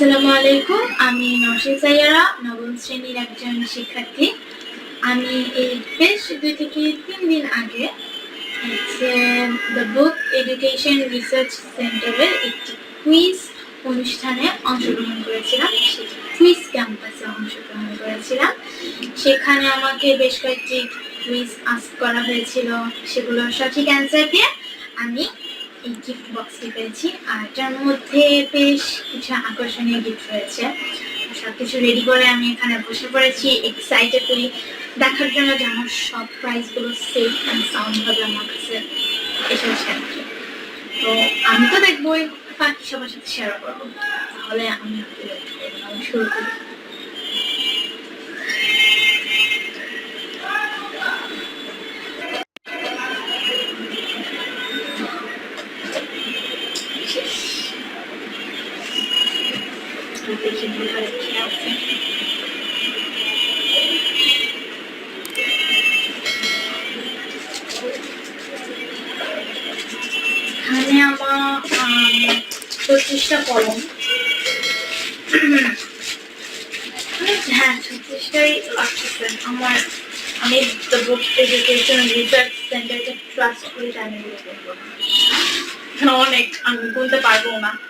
আসসালামু আলাইকুম, আমি নরসিং সাইয়ারা, নবম শ্রেণির একজন শিক্ষার্থী। আমি এই বেশ দুই থেকে তিন দিন আগে দ্য বুক এডুকেশন রিসার্চ সেন্টারের একটি কুইজ অনুষ্ঠানে অংশগ্রহণ করেছিলাম। কুইজ ক্যাম্পাসে অংশগ্রহণ করেছিলাম। সেখানে আমাকে বেশ কয়েকটি কুইজ আস্ক করা হয়েছিল। সেগুলোর সঠিক অ্যান্সার দিয়ে আমি এই গিফট বক্সটি পেয়েছি। আর এটার মধ্যে বেশ কিছু আকর্ষণীয় গিফট রয়েছে। সব কিছু রেডি করে আমি এখানে বসে পড়েছি। এক্সাইটেড এক্সাইটেডলি দেখার জন্য যে আমার সব প্রাইসগুলো সেফ অ্যান্ড সাউন্ড হবে আমার কাছে এসেছে তো আমি তো দেখবোই, বাকি সবার সাথে শেয়ার করব। তাহলে আমি শুরু করি। এখানে আমার আম, পঁচিশটা কলম। হ্যাঁ ছত্রিশটাই লাগতেছে আমার আমি দ্য বুক এডুকেশন রিসার্চ সেন্টারকে ট্রাস্ট করি। এখানে অনেক আমি বলতে পারব না।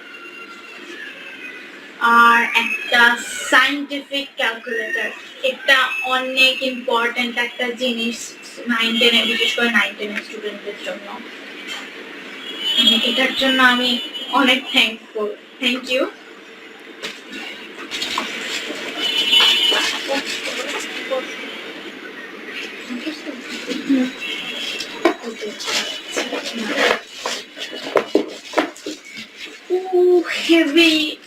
আর একটা সাইন্টিফিক ক্যালকুলেটর এটা অনেক ইম্পর্ট্যান্ট একটা জিনিস নাইন টেনে বিশেষ করে নাইন টেনের স্টুডেন্টদের জন্য। মানে এটার জন্য আমি অনেক থ্যাঙ্কফুল থ্যাংক ইউ হেভি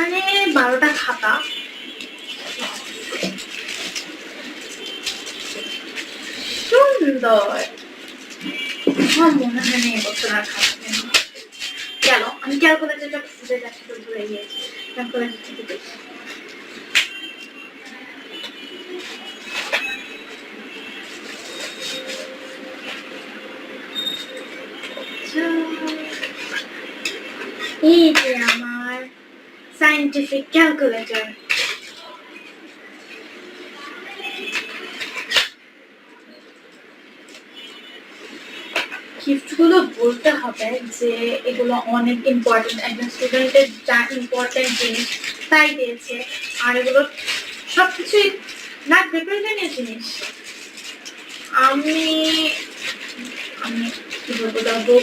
এখানে বারোটা খাতা। সুন্দর। আমার মনে হয় না এবছর আর খাতা কেন? গেল আমি ক্যালকুলেটারটা খুঁজে যাচ্ছি? তো ভুলে গিয়েছি। ক্যালকুলেটার থেকে দেখি আচ্ছা। এই যে সাইন্টিফিক ক্যালকুলেটর গিফটগুলো বলতে হবে যে এগুলো অনেক ইম্পর্টেন্ট একজন স্টুডেন্টের যা ইম্পর্টেন্ট জিনিস তাই দিয়েছে। আর এগুলো সবকিছুই লাগবে প্রয়োজনীয় জিনিস? আমি আমি কি বলব দেবো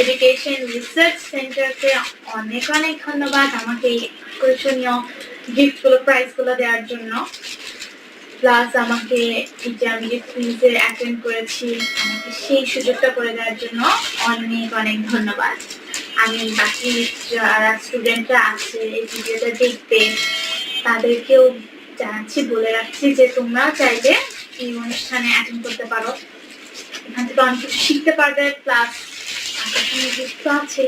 এডুকেশন রিসার্চ সেন্টারকে অনেক অনেক ধন্যবাদ আমাকে এই আকর্ষণীয় গিফটগুলো প্রাইজগুলো দেওয়ার জন্য। প্লাস আমাকে যে আমি যে কুইজে অ্যাটেন্ড করেছি, আমাকে সেই সুযোগটা করে দেওয়ার জন্য অনেক অনেক ধন্যবাদ। আমি বাকি যারা স্টুডেন্টরা আছে, এই ভিডিওটা দেখবে, তাদেরকেও জানাচ্ছি, বলে রাখছি যে তোমরাও চাইলে এই অনুষ্ঠানে অ্যাটেন্ড করতে পারো। এখান থেকে অনেক কিছু শিখতে পারবে প্লাস গিফট তো আছে।